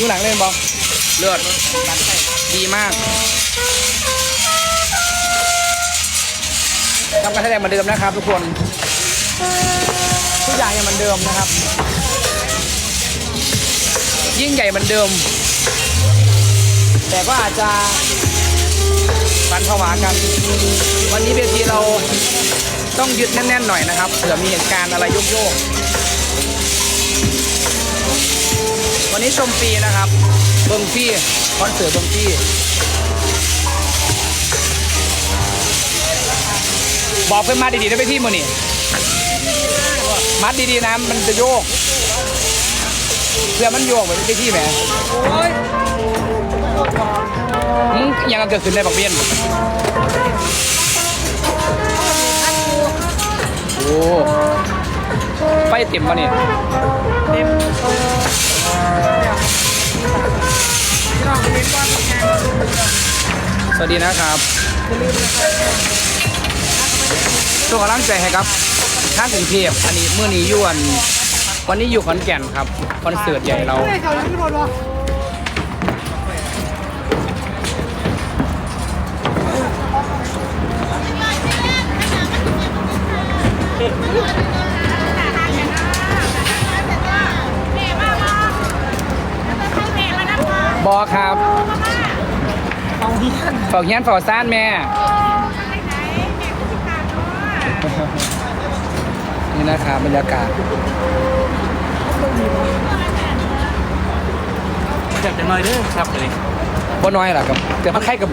อยู่หลังเล่นบอลเลือดดีมากทำการแสดงเหมือนเดิมนะครับทุกคนทุกอย่างยังเหมือนเดิมนะครับ ยิ่งใหญ่เหมือนเดิม แต่ก็อาจจะปันผวากัน วันนี้เวทีเราต้องยึดแน่นๆหน่อยนะครับเผื่อมีเหตุการณ์อะไรโยกๆ วันนี้ชมฟรีนะครับ เบิ้งฟรีคอนเสิร์ตเบิ้งฟรีบอกเพื่อนมาดีๆนะไปที่มือนี่มัดดีๆนะมันจะโยกเพื่อมันโยกไปไปที่แหมมึงยังเกิดขึ้นในบักเบี้ยนโอ้ไฟเต็มปะเนี่ย สวัสดีนะครับส่งกำลังใจให้ครับท่านกรุงเทพอันนี้เมื่อนี้ยวน วันนี้อยู่ขอนแก่นครับ คอนเสิร์ตใหญ่เรา ครับฝากเฮียนฝากซ่านแม่ นี่นะครับบรรยากาศอยากจะน้อยเด้อครับเลยบ่น้อยหรอกครับเกิดมาใครกับ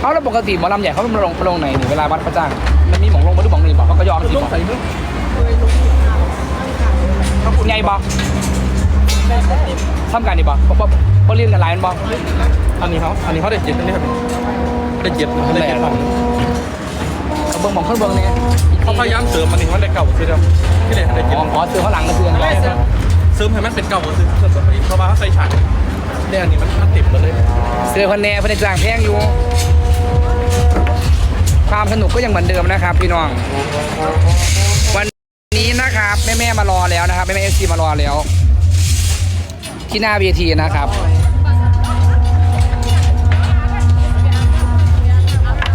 เอาแล้วปกติหมอลำใหญ่เขามาลงมาลงไหนนี่เวลาวัดพระจ้างมันมีหมองลงมาดูหมองนี่บอกเขาก็ยอมสิบอกใส่มึงไงบอก ทำการดีบอกเพราะเพราะเพราะเรียนกันหลายมันบอกอันนี้เขาอันนี้เขาได้เจ็ดอันนี้ครับได้เจ็ดได้เจ็ดของเขาเบิ่งหมองขึ้นเบิ่งเนี่ยเขาพยายามเสริมมันนี่มันได้เก่าคือครับที่ได้ได้เจ็ดอ๋ออ๋อเสือข้างหลังก็คืออันนี้เสริมให้มันเป็นเก่าคือเสริมตัวนี้เพราะว่าเขาใส่ฉากเนี่ยอันนี้มันมันติดหมดเลยเสือคนแน่เพื่อนจ้างแพงอยู่ความสนุกก็ยังเหมือนเดิมนะครับพี่น้อง วันนี้นะครับแม่แม่ๆมารอแล้วนะครับแม่แม่เอฟซีมารอแล้ว ที่หน้าเวทีนะครับ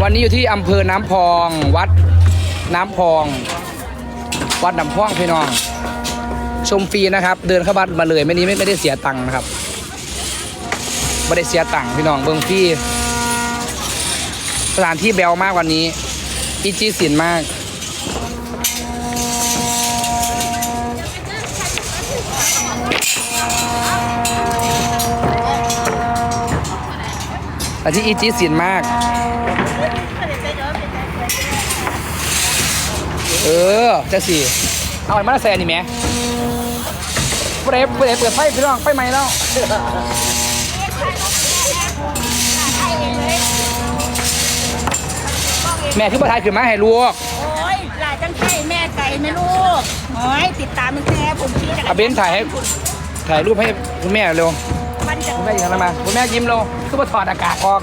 วันนี้อยู่ที่อำเภอน้ำพอง วัดน้ำพอง วัดน้ำพองพี่น้อง ชมฟรีนะครับ เดินเข้าวัดมาเลยไม่นี้ไม่ได้เสียตังค์นะครับไม่ได้เสียตังค์พี่น้องเบิ้งฟรีสถานที่แบวมากวันนี้อีจีสินมาก แต่ที่อีจีสินมาก เออจะสิเอาไอ้มาแซนนี่แหม่ผู้ใดผู้ใดเปิดไฟพี่น้องไฟไหม้แล้วแม่ที่ประทายขึ้นมาให้ลูกโอ้ยหลายจังไก่แม่ไก่แม่ลูกโอ้ยติดตามมันแท้ผมชี้เอาเบนซ์ถ่ายให้ถ่ายรูปให้คุณแม่เร็ว มันจะคุณแม่ยิ้มมาคุณแม่ยิ้มเร็วคือว่าถอดอากาศออก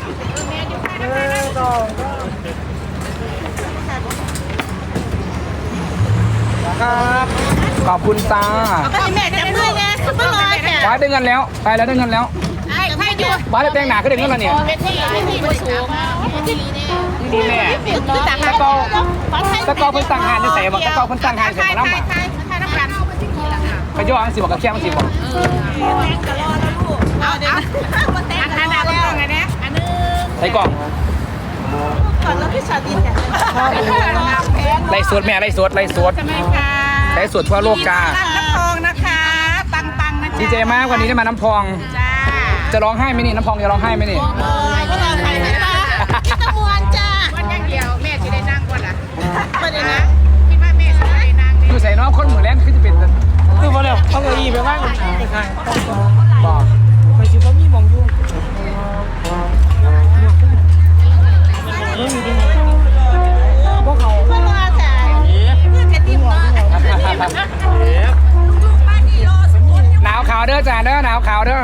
ครับขอบคุณตาก็แม่จะเมื่อยไงคือเมื่อไรแม่ว้าได้เงินแล้วไปแล้วได้เงินแล้วไอ้ให้อยู่ว้าได้แต่งหนาก็ได้เงินแล้วเนี่ยเป็นที่เป็นที่ประสูงดีแม่ตะกอตะกอเพิ่นตั้งหานจะใส่บอกตะกอเพิ่นตั้งหานใส่บ่น้ำอะใช่ใช่น้ำกันกระย่ออังสิบอกกับแค่อังสิบอก เอาเดี๋ยวมาแต่งกันแล้วไงเนี่ยอันนึงใส่กล่องก่อนแล้วพี่ชาดินเนี่ยไล่สวดแม่ไล่สวดไล่สวดใช่ไล่สวดทั่วโลกจ้าน้ำทองนะคะปังปังนะดีใจมากวันนี้ได้มาน้ำพอง จะร้องไห้ไหมนี่น้ำพองจะร้องไห้ไหมนี่โอ้ยพวกเราใครไม่มาพี่ตะมวนจ้าวันอย่างเดียวแม่จะได้นั่งก่อนล่ะประเด็นนะคิดว่าแม่จะได้นั่งอยู่ใส่น้องคนเหมือนแลนคือจะเป็นคือพอแล้วเอาเก้าอี้ไปว่างบอก พวกเขาพวกเราแต่เพื่อนจะดิ้มเนาะหนาวขาวเด้อจ้าเด้อหนาวขาวเด้อ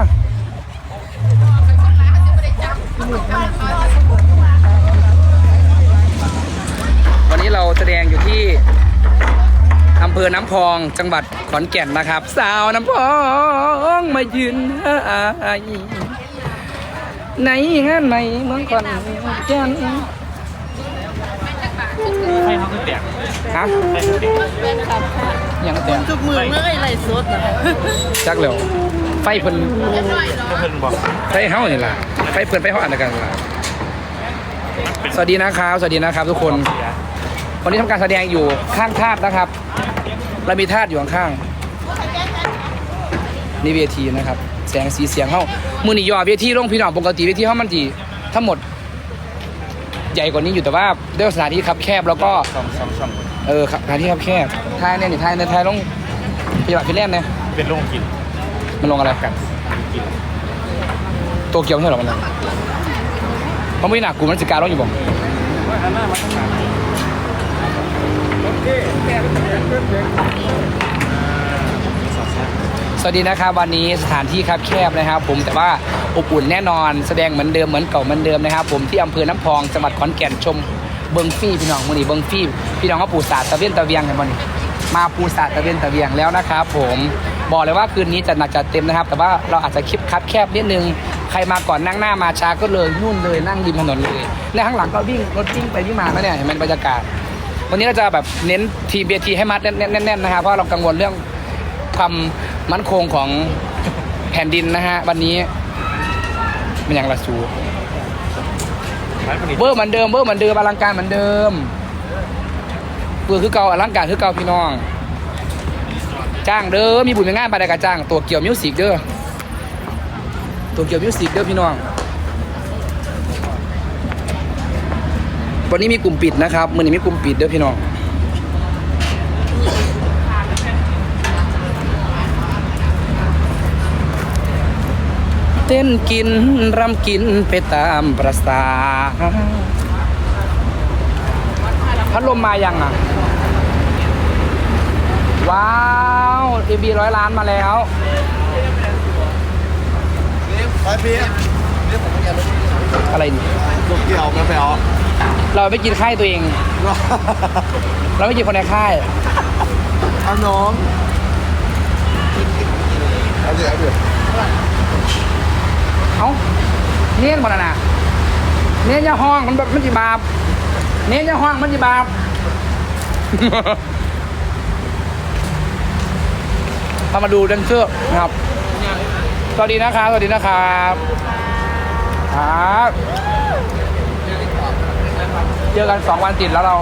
วันนี้เราแสดงอยู่ที่อำเภอน้ำพองจังหวัดขอนแก่นนะครับ สาวน้ำพองมายืนให้ในงานใหม่เมืองขอนแก่น ให้เขาขึ้นแตกฮะให้ขึ้นแตกยังแต่ทุกมือเมื่อไรสดนะจักแล้วไฟเพิ่นก็เพิ่นบอกไฟเฮานี่ล่ะไฟเพิ่นไฟเฮาอันเดียวกันล่ะสวัสดีนะครับ สวัสดีนะครับ ทุกคนวันนี้ทำการแสดงอยู่ข้างธาตุนะครับเรามีธาตุอยู่ข้างๆนี่เวทีนะครับ แสงสีเสียงเขามือนี่ย่อเวทีลงพี่น้องปกติเวทีเขามันจีทั้งหมด ใหญ่กว่านี้อยู่แต่ว่าด้วยสถานที่คับแคบแล้วก็ช่องช่องช่องเออสถานที่คับแคบทายเนี่ยนี่ทายในทายลงพี่บัตรพี่เล่นเนี่ยเป็นโรงกินมันลงอะไรกันกินตัวเกียวไม่ใช่หรอมันนะมันไม่หนักกูมันสิการร้องอยู่บ่สวัสดีนะครับวันนี้สถานที่ครับแคบนะครับ ผมแต่ว่า อบอุ่นแน่นอน แสดงเหมือนเดิมเหมือนเก่าเหมือนเดิมนะครับ ผมที่อำเภอน้ำพองจังหวัดขอนแก่นชมเบิงฟี่พี่น้องมือนี่เบิงฟี่พี่น้องเขาปูสาดตะเวียนตะเวียงกันบ่นี่มาปูสาดตะเวียนตะเวียงแล้วนะครับผมบอกเลยว่าคืนนี้จะหนักจัดเต็มนะครับ แต่ว่าเราอาจจะคลิปคับแคบนิดนึงใครมาก่อนนั่งหน้ามาช้าก็เลยนู่นเลยนั่งริมถนนเลยและข้างหลังก็วิ่งรถวิ่งไปวิ่งมาแล้วเนี่ยเห็นไหมบรรยากาศ วันนี้เราจะแบบเน้นทีมเบียทีให้มัดแน่นๆนะครับเพราะเรากังวลเรื่องความมั่นคงของแผ่นดินนะฮะวันนี้ มันอย่างละสูร้านผลิตเบอร์เหมือนเดิมเบอร์เหมือนเดิมอลังการเหมือนเดิมเบอร์คือเก่าอลังการคือเก่าพี่น้อง จ้างเด้อมีบุญมีงานไปได้กับจ้าง ตัวเกี่ยวมิวสิกเด้อตัวเกี่ยวมิวสิกเด้อพี่น้องวันนี้มีกลุ่มปิดนะครับมือนี้มีกลุ่มปิดเด้อพี่น้อง เต้นกินรำกินไปตามประสาพัดลมมายังอะ ว้าวเอบีร้อยล้านมาแล้วไปพี่นี่ผมจะรู้อะไรนี่ลูกเกี่ยวกันไปอ๋อเราไม่กินค่ายตัวเอง เราไม่กินคนในค่ายเอาน้องเอาเดี๋ยวเอาเดี๋ยว เอ้าเน้นบ่นะนะเน้นอยาห้องมันแบบมันจีบาปเน้นอยาห้องมันจีบาปเรามาดูแดันเซอร์นะครับสวัสดีนะครับสวัสดีนะครับครับเจอกันสองวันติดแล้วเรา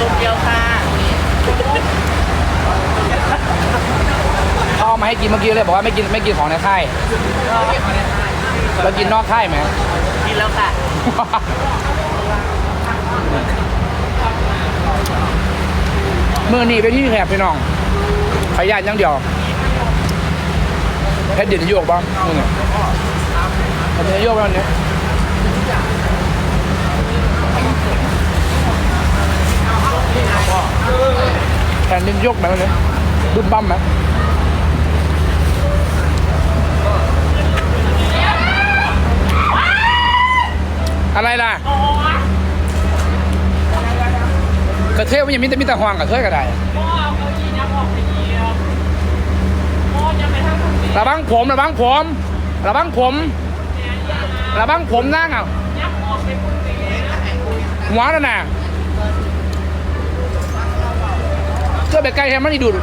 ตุกเดียวค่ะ เขาเอามา ให้กินเมื่อกี้เลยบอกว่าไม่กินไม่กินของในค่ายเรากินนอกค่ายไหมกินแล้วค่ะมือหนีไปที่แถบพี่น้องขยานอยังเดียวแค่เดี๋ยวโยกบ้างนี่ไงแค่เดี๋ยวโยกบ้างเนี้ยแผ่นดินโยกแบบนี้บึ้มบั้มไหม อะไรล่ะกระเทยมันยังมีแต่มีแต่ห่วงกระเทยก็ได้ระบังผมระบังผมระบังผมระบังผมนั่งอะหัวนั่นน่ะเจ้าไปไกลแฮมมันอีดูด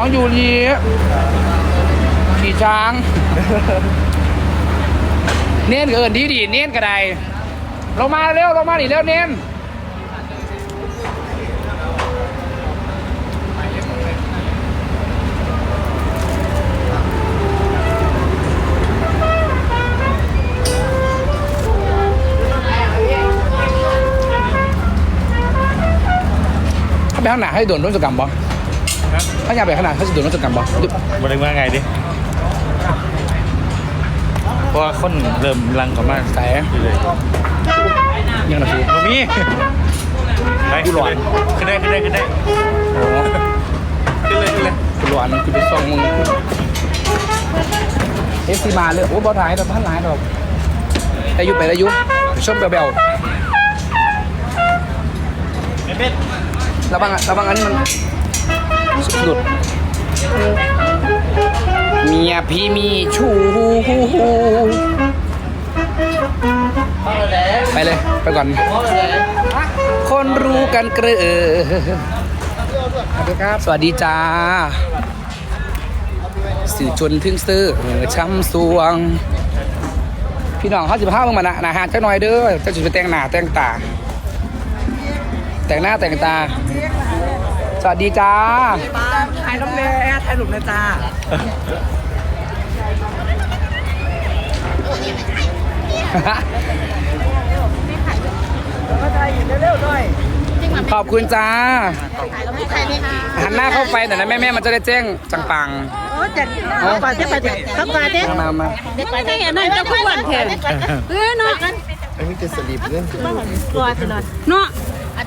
น้องยูรีขี่ช้าง เน้นเอินดีดีเน้นก็ได้ลงมาเร็วลงมาดิเร็วเน้นถ้าไปข้างหน้าให้โดนร่วมกิจกรรมบ่ ถ้าอยากไปข้างหน้าให้โดนร่วมกิจกรรมบ่บริว่าไงดิเพราะว่าคนเริ่มรังกลับมาใส่เลยยังนะพี่มามีไปขึ้นเลยขึ้นได้ขึ้นได้ขึ้นได้โอ้ขึ้นเลยขึ้นเลยกูหลอนกูไปส่องมึงเอฟซีมาเลยโอ้บอถ่ายดอกพันหลายดอกอายุไปอายุชมเบลเบลเบ็ดระวังอะระวังอันนี้มัน หลุด เมียพี่มีชู้ไปเลย ไปก่อน คนรู้กันเกลือสวัสดีครับ สวัสดีจ้า สื่อชนถึงซื้อช้ำสวง พี่น้องเขาสิบห้าเมื่อมานะนะฮะจักหน่อยเด้อเจะจะไปแต่งหน้าแต่งตา แต่งหน้าแต่งตา สวัสดีจ้าถ่ายรูปเลยถ่ายรูปนะจ้าก็ถ่ายอยู่เร็วๆหน่อยขอบคุณจ้าใครไหมคะหันหน้าเข้าไปหน่อยนะแม่แม่ๆมันจะได้แจ้งจังปังโอ้จัดเข้าไปเจ๊ไปเจ๊เข้าไปเจ๊มามามาเด็กไปเจ๊นั่นเจ้าคู่วันเถอะเออเนาะอันนี้จะสลิปเรื่องตัวถนนเนาะ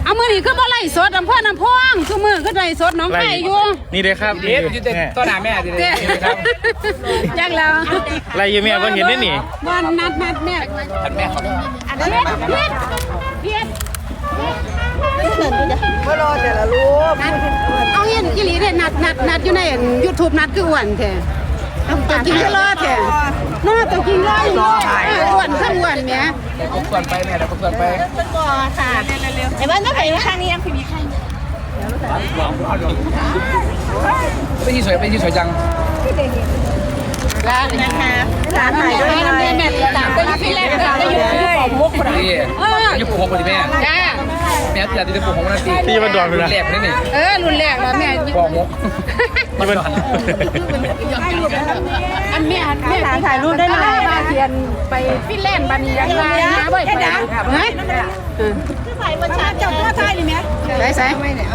เอามือนี่ก็บ่ไล่สดน้ำพ่อน้ำพองคือมือก็ไล่สดน้องไข่อยู่นี่เลยครับเด็ดอยู่เด็ดต้นหน้าแม่ดิเด็ดครับจังแล้วไรยูเมียก็เห็นได้นี่วันนัดนัดแม่ท่านแม่เขาเพียรเพียรเพียรก็รอแต่ละรูปนัดเอาเห็นอีหลีเด้นัดนัดนัดอยู่ในยูทูบนัดคืออ้วนแท้ ตัวจริงก็รอดแท้นาะตัวจริงรออยู่อ้วนข้างอ้วนแหม่ผมส่วนไปแม่เดี๋ยวผมส่วนไปเป็นบ่อค่ะเร็วๆไอ้บ้านก็ไปข้างนี้ยังพิมีใครไปที่สวยไปที่สวยจังร้านนะคะร้านถ่ายด้วยแม่แม่แม่ตามก็อยู่ที่แรกก็อยู่ที่ของมุกพอดีนี่อายุปหกพอดีแม่ แม่อยากจะปลูกของนาทีพี่มาดอนไปนะ แหลกนี่นี่เออรุ่นแรกแล้วแม่ปอกมุกนี่มันอันแม่แม่ถ่ายรูปได้เลยบาเทียนไปฟินแลนด์บานียังมาหาบ่อยไปเฮ้ยคือไผ่บนชาเจ้าตัวไทยนี่ไหมใส่ใส่เท่าไหร่เนี่ยข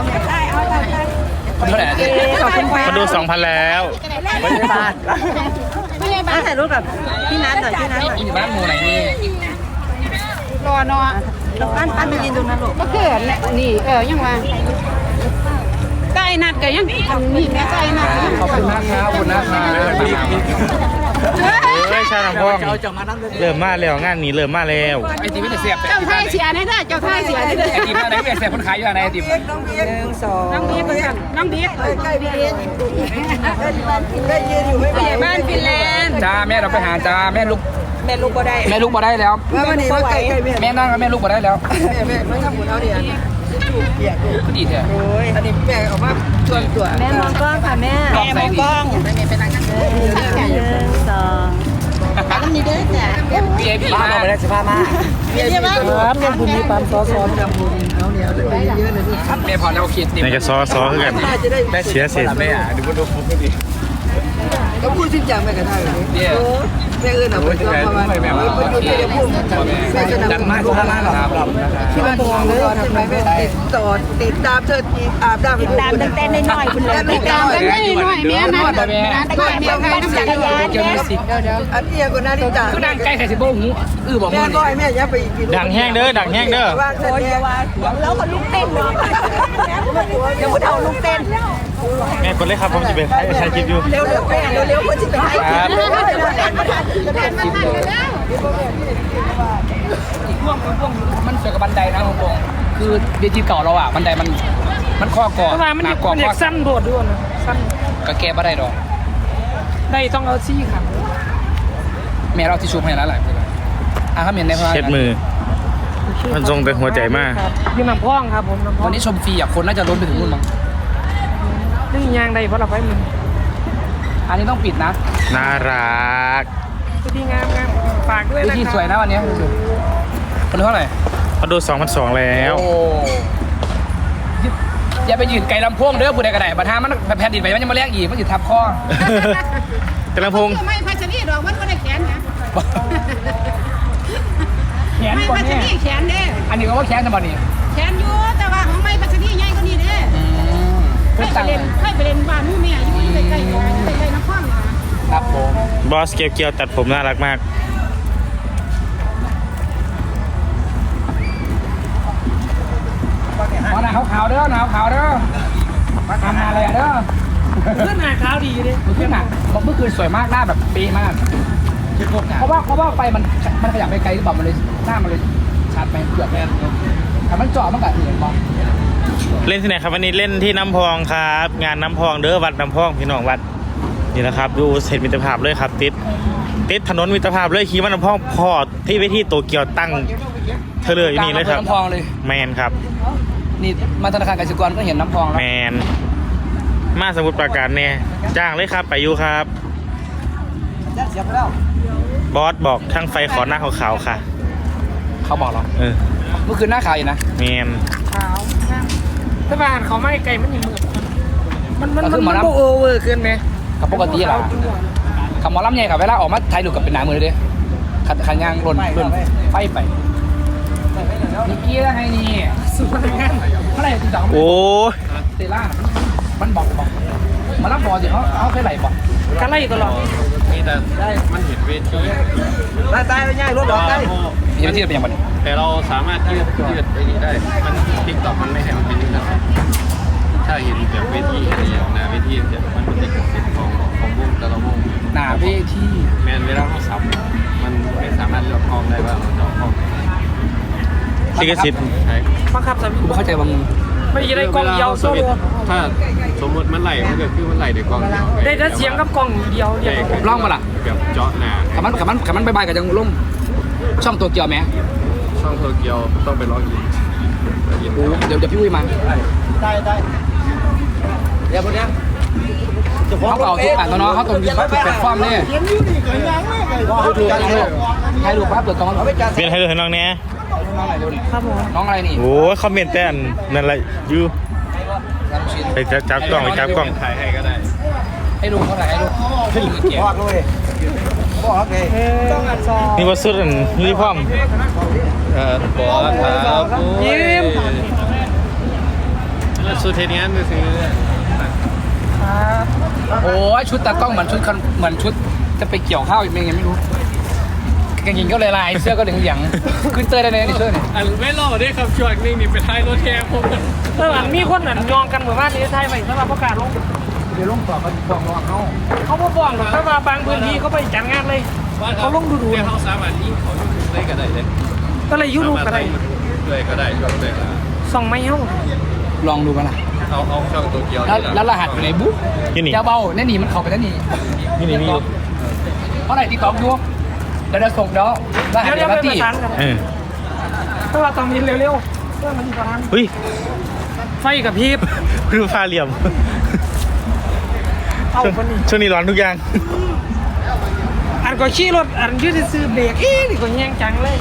อบคุณค่ะมาดูสองพันแล้วไม่ได้บ้านไม่ใช่บ้านถ่ายรูปกับพี่นัทหน่อยพี่นัทหน่อยนี่บ้านหมู่ไหนนี่รอเนาะปั้นปั้นไปยืนตรงนั้นลูกก็คือนี่เออยังว่าใกล้นัดก็ยังทำนี่แม่ใกล้นัดขอบคุณมากครับขอบคุณนะครับเฮ้ยชาลำพองเริ่มมาแล้วงานนี้เริ่มมาแล้วไอติมไม่ได้เสียบเจ้าไทยเสียได้เด้อเจ้าไทยเสียได้เด้อไอติมอะไรไม่ได้เสียบคนขายอยู่ไหนไอติมหนึ่งสองน้องบิ๊กน้องบิ๊กใกล้พี่ได้ยืนอยู่ไม่ไหวบ้านฟินแลนด์จ้าแม่เราไปหาจ้าแม่ลูก แม่ลูกก็ได้แม่ลูกมาได้แล้วว่าวันนี้ว่าใกล้ใกล้แม่แม่นั่งกับแม่ลูกมาได้แล้วแม่แม่ไม่ทำบุญเอาเดียวเกียรติก็ดีแท้โอ้ยอันนี้แม่ออกมาชวนตัวแม่มองกล้องค่ะแม่ลองใส่ดีหนึ่งสองต้องมีด้วยจ้ะพี่เอพี่มามาได้สิบห้ามาเดี๋ยวว่าครับเรื่องบุญมีปั๊มซอสซ้อนทำบุญเอาเนี่ยเยอะเลยนี่แม่พอแล้วคิดติมในกระซอซอคือกันจะได้เสียเสร็จแม่อะดูดูผมก็ดีก็พูดจริงจังแม่กันได้เลยเนี่ย แม่เอื้อนเอาไปก็ประมาณนี้พูดจะพูดแม่จะดังนำมากมากครับที่บ้านมองเลยทำไมแม่ติดต่อติดตามเธออาบน้ำไปตามตั้งแต่น้อยๆคุณเลยติดตามกันได้หน่อยแม่นะนัดนัดแม่ใครน้ำจักรยานเกี่ยอันนี้ก็น่าดีใจคือดังใกลใครสิบโบ้หูอื้อบอกแม่มึงก็ให้แม่ยับไปอีกดังแห้งเด้อดังแห้งเด้อว่าเธอเนี่ยแล้วก็ลูกเต้นเนาะเดี๋ยวพูดเอาลูกเต้นแม่กดเลยครับผมจะไปถ่ายคลิปอยู่เร็วเร็วแม่เร็วเร็วคนที่ไปให้ครับมันสวยกับบันไดนะผมบอกคือเวทีเก่าเราอะบันไดมันมันข้อก่อเพราะว่ามันหอนัยากกก่อมันอยากสั้นโดดด้วยนะสั้นก็แก้บ่ได้ดอกได้ต้องเอาซี่ขังแม่เราที่ชูให้แล้วแหละอะครับเห็นในพาเช็ดมือ มันทรงแต่หัวใจมากครับอยืนน้ำพ่องครับผมน้ำพ่อวันงนี้ชมฟรีอะคนน่าจะล้นไปถึงนู่นมั้งนี่ ยางได้เพราะเราไปมึงอันนี้ต้องปิดนะน่ารักสดีงามงามฝากด้วยเวนะทีครับสวยนะวันนี้คนเท่าไหร่เขาดู2,200แล้วโอ้อย่าไปยืนไกลลำโพงเด้อผู้ใดก็ได้บัดหามันแผ่นดินไปมันยังมาแลกอีกมันจะทับคอแต่ลำพงไม่พัชรีดอกมันก็ได้แขนนะแขนไม่ก่อนพัชแน่รีแขนเด้อันนี้ก็ว่าแขนจะบ่นี่แขนอยู่ เพื่เคอยไปตั้งเล่นเคยไปเล่นบ้านมู่แม่อยู่ใกล้ๆกันใกล้ๆน้ำพ่องนะครับผมบอสเกียวเกียวตัดผมน่ารักมากเขอหน้าขาวๆเด้อหน้าขาวๆเด้อมาทำมาเลยอะเด้อเพื่อนหน้าขาวดีเลยเมื่อคืนน่ะบอกเมื่อคืนสวยมากหน้าแบบเป๊ะมากเพราะว่าเพราะว่าไฟมันมันขยับไปไกลหรือเปล่ามันเลยหน้ามันเลยชัดไปเกือบแม่นแต่มันเจาะมันกับเหนือบอล เล่นที่ไหนครับวันนี้เล่นที่น้ำพองครับ งานน้ำพองเด้อวัดน้ำพองพี่น้องวัดนี่นะครับดูเสร็จมิตรภาพเลยครับ ติดติดถนนมิตรภาพเลยขี่มันน้ำพองพอที่เวทีโตเกียวตั้งเธอเลยนี่เลยครับน้ำพองเลยแมนครับ นี่มาธนาคารกสิกรก็เห็นน้ำพองแล้วแมนมาสมุดประการเนี่ยจ้างเลยครับไปอยู่ครับเสียบแล้วบอสบอกช่างไฟขอหน้าขาวๆค่ะ เขาบอกเราเออเมื่อคืนหน้าขาวอยู่นะแมนขาว ถ้าบ้านเขาไม่ไกลมันยังมืดมันมันก็คืมันอหมอมันลำโบโอเวอร์เกินไหมกับปกติเหรอขับหมอลำใหญ่กับเวลาออกมาถ่ายรูปกับเป็นหนามือเลยขัดขันยางหล่นหล่นไฟไปนี่กี้แล้วไงนี่สุดงานเมื่อไหร่ติดต่อโอ้ยเตล่ามันบอกบอกหมาลำบอกสิเขาเขาเคยไหลบอกกันไล่ตลอดมีแต่ได้มันเห็นเวทีตายตายไปง่ายรถหลอกได้มีหน้าที่เป็นยังไง แต่เราสามารถยืดยืดไปนี้ได้ มันทิกตอกมันไม่ให้มันเป็นอย่างนั้นถ้าเห็นแบบเวทีอะไรอย่างนะเวทีจะมันเป็นเอกสิทธิ์ของของวงแต่ละวงหนาเวทีแมนเวลาเขาสับมันไม่สามารถเลือกห้องได้ว่าเราจะเอาห้องไหนลิขสิทธิ์ใช่บังคับสามีกูเข้าใจว่ามึงไม่ได้กล้องเดียวโซโล่ถ้าสมมติมันไหลมันก็คือมันไหลในกล้องเดียวได้แต่เสียงกับกล้องเดียวเดียวล่องมาล่ะแบบเจาะหนาขับมันขับมันขับมันบายบายกับจังล่มช่องตัวเกียวไหม ช่องโตเกียวต้องไปล็อกอินอินกูเดี๋ยวเดี๋ยวพี่อุ้ยมาได้ได้เดี๋ยวพวกเนี้ยเขาเก่าทุกอ่านตัวน้องเขาตรงยืนปั๊บเป็นฟอร์มเนี่ยเขียนอยู่นี่ก็ยังไม่ไงก็ดูดูยังเลยให้ดูปั๊บเปิดกล้องเอาไปจัดเปลี่ยนให้ดูให้น้องเนี้ยน้องอะไรดูดิครับผมน้องอะไรนี่โอ้ยคอมเมนต์แต่อันนั่นแหละอยูไปจับจับกล้องไปจับกล้องถ่ายให้ก็ได้ให้ดูเท่าไหร่ให้ดูให้ดูเกียร์บอกเลย บอกเลยต้องอัดซองนี่ว่าสุดอันยูนิฟอร์มเออบอสครับยิ้มสุดเทนี้นซื้อโอ้ยชุดตากล้องเหมือนชุดคอนเหมือนชุดจะไปเกี่ยวข้าวอีกเป็นไงไม่รู้กางเกงก็เลยลายเสื้อก็เหลืองเหลืองขึ้นเตยได้เลยนี่เสื้อเนี่ยอันไม่รอได้ครับช่วงนึงนี่ไปท้ายรถแทนผมถ้าหลังมีคนนั่นยองกันเหมือนว่าที่ไทยไปสำหรับประกาศลง เดี๋ยวลงต่อเขาบอกรอเขาเขาบ่ฟ้องหรอกถ้ามาบางพื้นที่เขาไปจัดงานเลย เขาลงดูดูเขาสามารถยิงเขาได้ก็ได้เลยก็เลยยูรูปก็ได้เลยก็ได้ก็ได้ส่องไม่เฮ้าลองดูกันล่ะเอาเอาช่องโตเกียวแล้วแล้วรหัสอยู่ในบุ๊กนี่นี่อย่าเบาแน่นี่มันเข้าไปแน่นี่นี่นี่มีอยู่เพราะไหนที่ตอบดูเดี๋ยวจะส่งเดี๋ยวรหัสเดี๋ยวเดี๋เดี๋ยยววไปตีประสานกันเออถ้าว่าตอนนี้เร็วๆเพื่อมันมีประธานเฮ้ยไฟกับพริบดูฟ้าเหลี่ยม เอาคนนี้ช่วงนี้ร้อนทุกอย่าง อันก็ขี่รถอันยืดซื้อเบรกอีนี่ก็แย่งจังเลย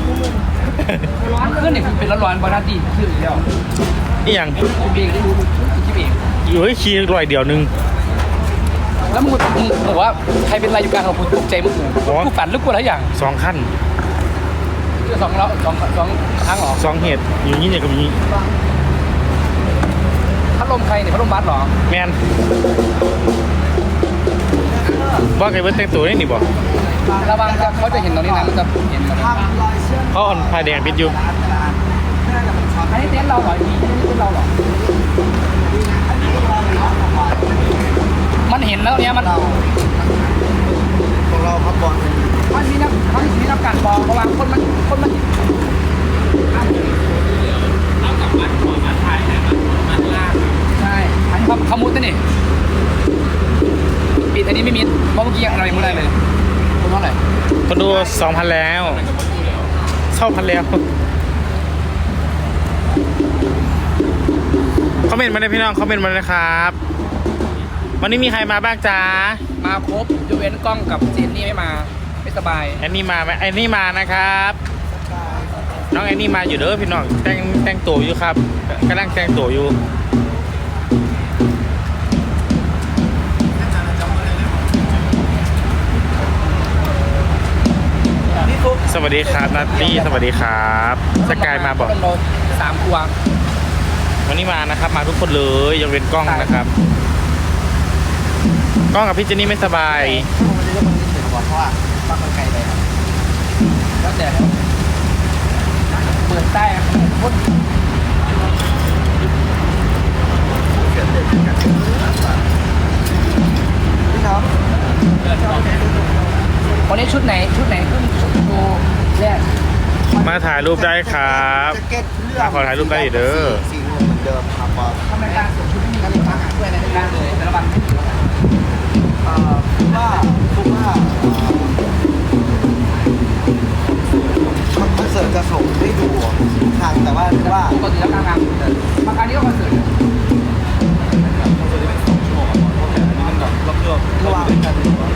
ร้อนขึ้นนี่คือเป็นร้อนๆบอนาตีขึ้นแล้วนี่ยังคุณเบรกได้รู้คิดเองอยู่ให้ขี่รอยเดียวหนึงแล้วมึงมึงบอกว่าใครเป็นรายอยู่กลางของคุณตกใจมึงอ๋อกูฝันหรือกูอะไรอย่างสองขั้นคือสองแล้วสองสองครั้งเหรอสองเหตุอยู่นี่เนี่ยกับนี้พัดลมใครเนี่ยพัดลมบัสเหรอ แมน ว่าไงเบิ้แต่งตัวนี่นี่บอกระวังจะเขาจะเห็นตรงนี้นะมันจะเห็นมันเขาอ่อนพายแดงปิดอยู่อันนี้เต็นท์เราเหรอนี่เต็นท์เราเหรอมันเห็นแล้วเนี่ยมันของเราพับบอลมันมีนักมันมีนักการบอกเพราะว่าคนมันคนมันใช่อันนี้เขาเขามุดนะนี่ ปิดอันนี้ไม่มิดเพราะเมื่อกี้ยังอะไรไม่ได้เลยคุณเท่าไหร่คนดูสองพันแล้วเท่าพันแล้วคอมเมนต์มาเลยพี่น้องคอมเมนต์มาเลยครับ วันนี้มีใครมาบ้างจ๊ะมาครบยกเว้นกล้องกับเจนนี่ไม่มาไม่สบายแอนนี่มาไหมแอนนี่มานะครับ น้องแอนนี่มาอยู่เด้อพี่น้องแต่งแต่งตัวอยู่ครับกำลังแต่งตัวอยู่ สวัสดีครับนัตตี้สวัสดีครับสกายมาบอกเป็นเราสามตัววันนี้มานะครับ มาทุกคนเลยยกเว้นกล้องนะครับ กล้องกับพี่เจนนี่ไม่สบายเพราะว่าบางคนไกลไปแล้วแต่เปิดใต้คน วันนี้ชุดไหนชุดไหนขึ้นโชว์แรกมาถ่ายรูปได้ครับแจ็คเก็ตเลือกขอถ่ายรูปได้เด้อ สีเหมือนเดิมครับบอส ทำไมการสวมชุดไม่มีการลงอาหารด้วยในร้านเลยแต่ละวันไม่มีเอ่อคือว่าคือว่าเอ่อคอนเสิร์ตจะส่งให้ดูทางแต่ว่าคือว่าปกติแล้วการงานบางครั้งนี่ก็คอนเสิร์ตคือว่ามีกลุ่มอะไรบ้าง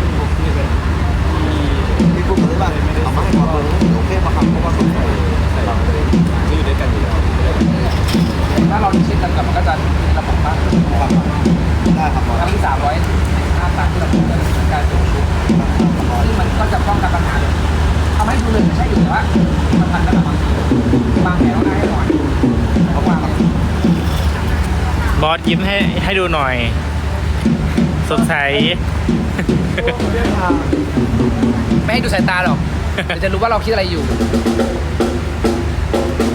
เอามาให้ความรู้โอเคป่ะครับเพราะว่าส่งไปถ้าเราช็คกันกับมันก็จะเป็นระบบมากขึ้นได้ครับบอสครั้งที่สามร้อยห้าตันที่เราพูดกันการส่งชุดซึ่งมันก็จะป้องกันปัญหาเลยทำให้ดูเลยใช่อยู่แต่ว่ามันทันกันบางทีบางแผลงได้หน่อยเพราะว่าบอสยิ้มให้ให้ดูหน่อย สดใส ไม่ให้ดูสายตาหรอกเดี๋ยวจะรู้ว่าเราคิดอะไรอยู่